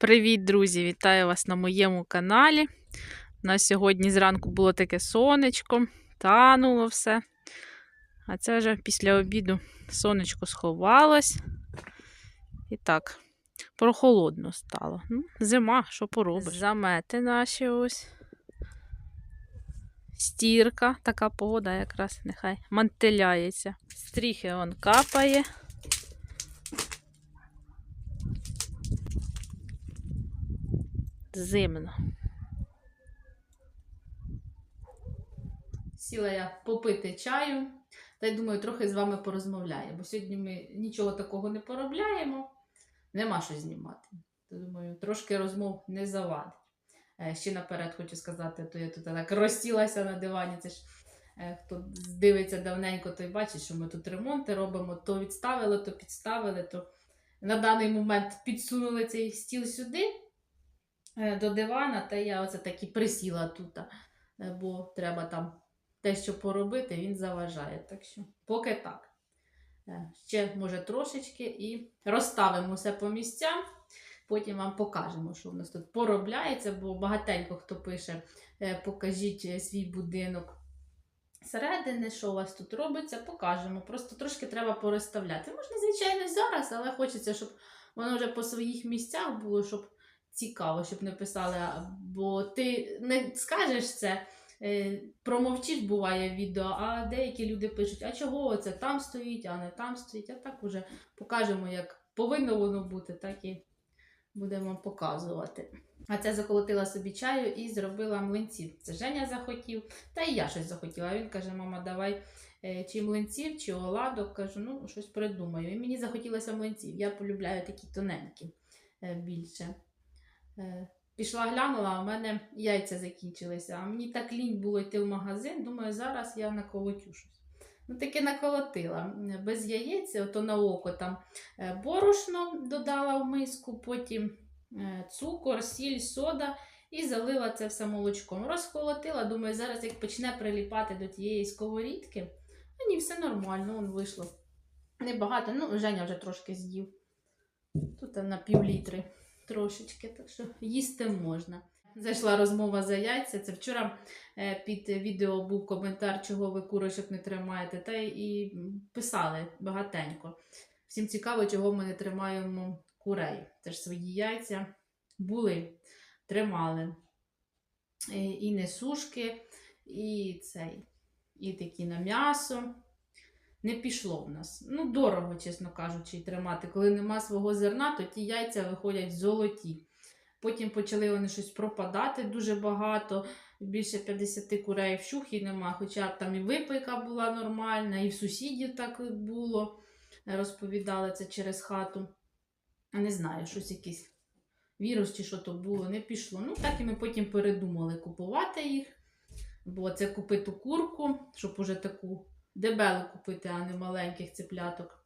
Привіт, друзі! Вітаю вас на моєму каналі. У нас сьогодні зранку було таке сонечко, тануло все. А це вже після обіду сонечко сховалось. І так, прохолодно стало. Ну, зима, що поробиш? Замети наші ось. Стірка, така погода якраз нехай мантиляється. Стріхи он капає. Зимно. Сіла я попити чаю, та й думаю, трохи з вами порозмовляю, бо сьогодні ми нічого такого не поробляємо, нема що знімати. То думаю, трошки розмов не завадить. Е, Ще наперед хочу сказати, то я тут так розсілася на дивані. Це ж е, хто дивиться давненько, той бачить, що ми тут ремонти робимо, то відставили, то підставили, то на даний момент підсунули цей стіл сюди до дивана, та я оце таки присіла тут, е, бо треба там те, що поробити, він заважає. Так що поки так. Е, Ще, може, трошечки і розставимо все по місцям. Потім вам покажемо, що в нас тут поробляється, бо багатенько хто пише, е, покажіть е, свій будинок. Середини, що у вас тут робиться, покажемо. Просто трошки треба порозставляти. Можна, звичайно, зараз, але хочеться, щоб воно вже по своїх місцях було, щоб цікаво, щоб не. Бо ти не скажеш це, е, промовчиш, буває відео, а деякі люди пишуть, а чого це там стоїть, а не там стоїть. А так уже покажемо, як повинно воно бути, так і будемо показувати. А це заколотила собі чаю і зробила млинців. Це Женя захотів, та і я щось захотіла. Він каже: мама, давай е, чи млинців, чи оладок. Кажу, ну щось придумаю. І мені захотілося млинців. Я полюбляю такі тоненькі е, більше. Е, Пішла глянула, а в мене яйця закінчилися. А мені так лінь було йти в магазин. Думаю, зараз я наколотю щось. Ну, таки наколотила. Без яєць, ото на око там е, борошно додала в миску, потім е, цукор, сіль, сода і залила це все молочком. Розколотила, думаю, зараз як почне приліпати до тієї сковорідки, а ні, все нормально, он вийшло. Небагато, ну, Женя вже трошки з'їв. Тут на пів літри трошечки, так що їсти можна. Зайшла розмова за яйця. Це вчора е, під відео був коментар, чого ви курочок не тримаєте. Та і писали багатенько. Всім цікаво, чого ми не тримаємо курей. Це ж свої яйця були, тримали. І, і несушки, і цей, і такі на м'ясо. Не пішло в нас. Ну, дорого, чесно кажучи, тримати. Коли нема свого зерна, то ті яйця виходять золоті. Потім почали вони щось пропадати дуже багато. Більше 50 курей в щухі нема, хоча там і випийка була нормальна, і в сусідів так було. Розповідали це через хату. Не знаю, щось якийсь вірус чи що то було, не пішло. Ну, так і ми потім передумали купувати їх. Бо це купити курку, щоб уже таку дебелу купити, а не маленьких цепляток.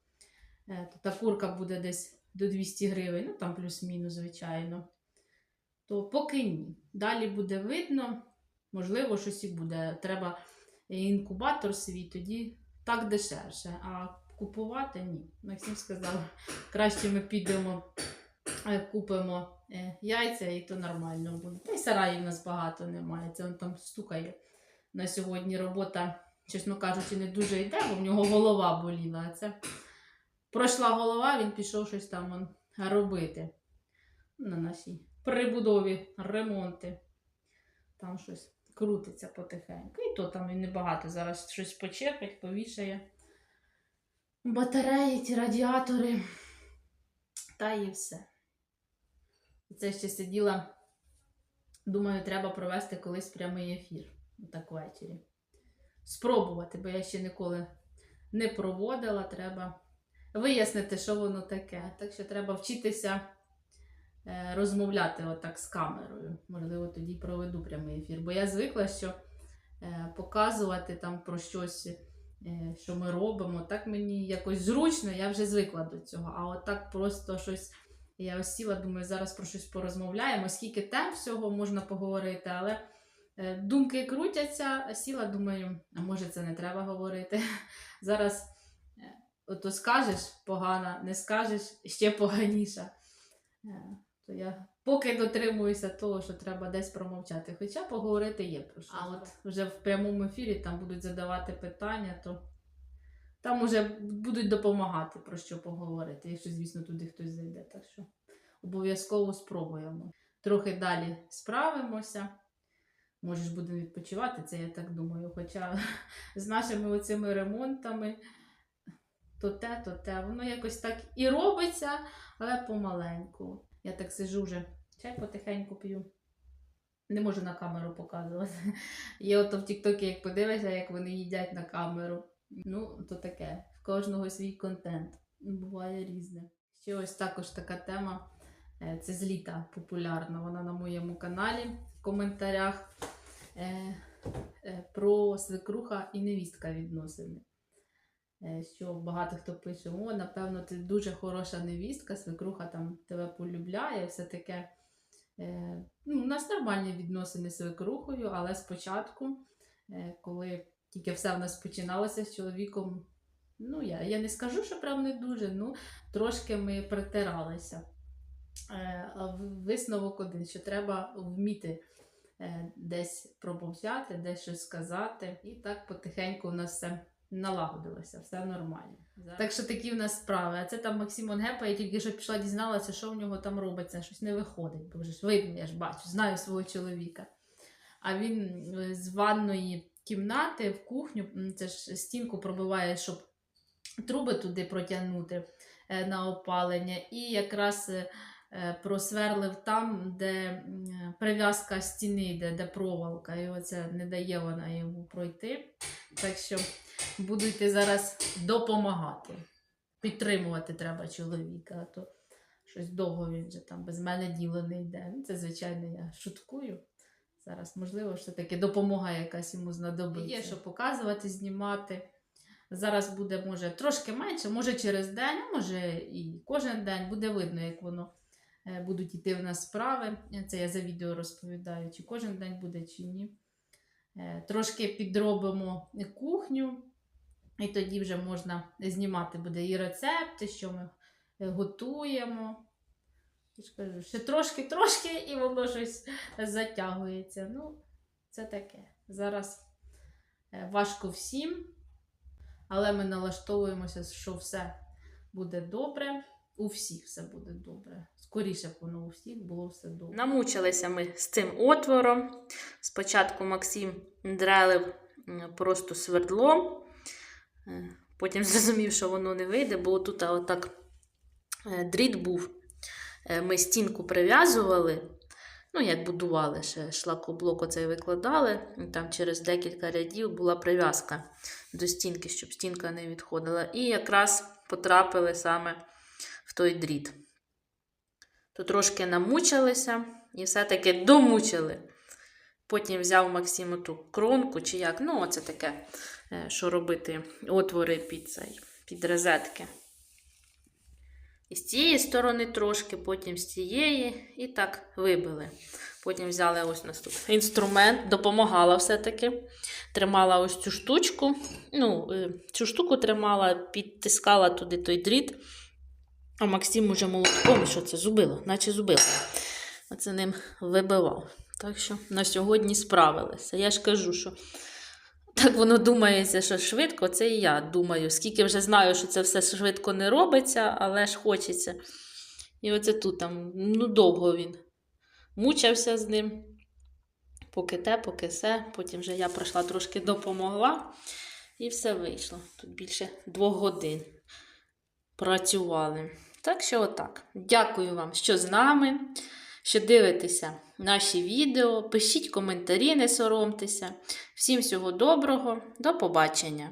Е, та курка буде десь до 200 гривень, ну там плюс-мінус, звичайно. То поки ні. Далі буде видно, можливо, щось і буде. Треба інкубатор свій, тоді так дешевше. А купувати ні. Максим сказав, краще ми підемо, е, купимо е, яйця, і то нормально буде. Та й сараїв у нас багато немає. Це він там стукає. На сьогодні робота, чесно кажучи, не дуже йде, бо в нього голова боліла. Це пройшла голова, він пішов щось там он, робити на нашій прибудові, ремонти. Там щось крутиться потихеньку. І то там і небагато. Зараз щось почепить, повішає. Батареї, ці радіатори. Та і все. Це ще сиділа. Думаю, треба провести колись прямий ефір. Так ввечері. Спробувати, бо я ще ніколи не проводила. Треба вияснити, що воно таке. Так що треба вчитися е, розмовляти отак з камерою. Можливо, тоді проведу прямий ефір. Бо я звикла, що е, показувати там про щось, е, що ми робимо, так мені якось зручно, я вже звикла до цього. А от так просто щось. Я ось сіла, думаю, зараз про щось порозмовляємо, скільки тем всього можна поговорити, але думки крутяться, сіла, думаю, а може це не треба говорити. Зараз е, ото скажеш погано, не скажеш ще поганіше. Е, то я поки дотримуюся того, що треба десь промовчати. Хоча поговорити є про що. А от вже в прямому ефірі там будуть задавати питання, то там уже будуть допомагати про що поговорити, якщо, звісно, туди хтось зайде. Так що обов'язково спробуємо. Трохи далі справимося. Може ж будемо відпочивати, це я так думаю. Хоча з нашими оцими ремонтами то те, то те. Воно якось так і робиться, але помаленьку. Я так сижу вже, чай потихеньку п'ю. Не можу на камеру показувати. Є ото в Тіктокі, як подивишся, як вони їдять на камеру. Ну, то таке. В кожного свій контент. Буває різне. Ще ось також така тема. е, Це з літа популярна. Вона на моєму каналі в коментарях. Е, е, Про свекруха і невістка відносини. Е, Що багато хто пише: о, напевно, ти дуже хороша невістка, свекруха там тебе полюбляє, все таке. Ну, у нас нормальні відносини з свекрухою, але спочатку, коли тільки все в нас починалося з чоловіком, ну я, я не скажу, що прям не дуже, ну трошки ми притиралися. Висновок один, що треба вміти десь промовчати, десь щось сказати, і так потихеньку у нас все налагодилося, все нормально. Так що такі в нас справи. А це там Максим Онгепа, я тільки що пішла дізналася, що в нього там робиться, щось не виходить, бо вже ж видно, я ж бачу, знаю свого чоловіка. А він е, з ванної кімнати в кухню, це ж стінку пробиває, щоб труби туди протягнути е, на опалення, і якраз е, е, просверлив там, де прив'язка стіни йде, де проволока, і оце не дає вона йому пройти. Так що буду зараз допомагати. Підтримувати треба чоловіка, а то щось довго він вже там без мене діло не йде. Ну, це, звичайно, я шуткую. Зараз, можливо, все-таки допомога якась йому знадобиться. Є що показувати, знімати. Зараз буде, може, трошки менше, може через день, може і кожен день буде видно, як воно будуть йти в нас справи. Це я за відео розповідаю, чи кожен день буде, чи ні. Е, Трошки підробимо кухню, і тоді вже можна знімати буде і рецепти, що ми е, готуємо. Кажу, ще трошки-трошки, і воно щось затягується. Ну, це таке. Зараз е, важко всім, але ми налаштовуємося, що все буде добре. У всіх все буде добре. Скоріше б воно у всіх було все добре. Намучилися ми з цим отвором. Спочатку Максим дрелив просто свердло, Е, потім зрозумів, що воно не вийде, бо тут отак е, дріт був. Е, Ми стінку прив'язували, ну, як будували ще шлакоблок оцей викладали. і Там через декілька рядів була прив'язка до стінки, щоб стінка не відходила. І якраз потрапили саме в той дріт. То трошки намучилися і все-таки домучили. Потім взяв Максим ту кронку, чи як, ну, оце таке, е, що робити, отвори під цей, під розетки. І з цієї сторони трошки, потім з цієї, і так вибили. Потім взяли ось у нас тут інструмент, допомагала все-таки. Тримала ось цю штучку. Ну, е, цю штуку тримала, підтискала туди той дріт. А Максим уже молотком, що це зубило, наче зубило. Оце ним вибивав. Так що на сьогодні справилися. Я ж кажу, що так воно думається, що швидко, це і я думаю. Скільки вже знаю, що це все швидко не робиться, але ж хочеться. І оце тут там, ну, довго він мучився з ним. Поки те, поки все. Потім вже я прийшла трошки допомогла. І все вийшло. Тут більше двох годин працювали. Так що отак. Дякую вам, що з нами, що дивитеся наші відео. Пишіть коментарі, не соромтеся. Всім всього доброго, до побачення!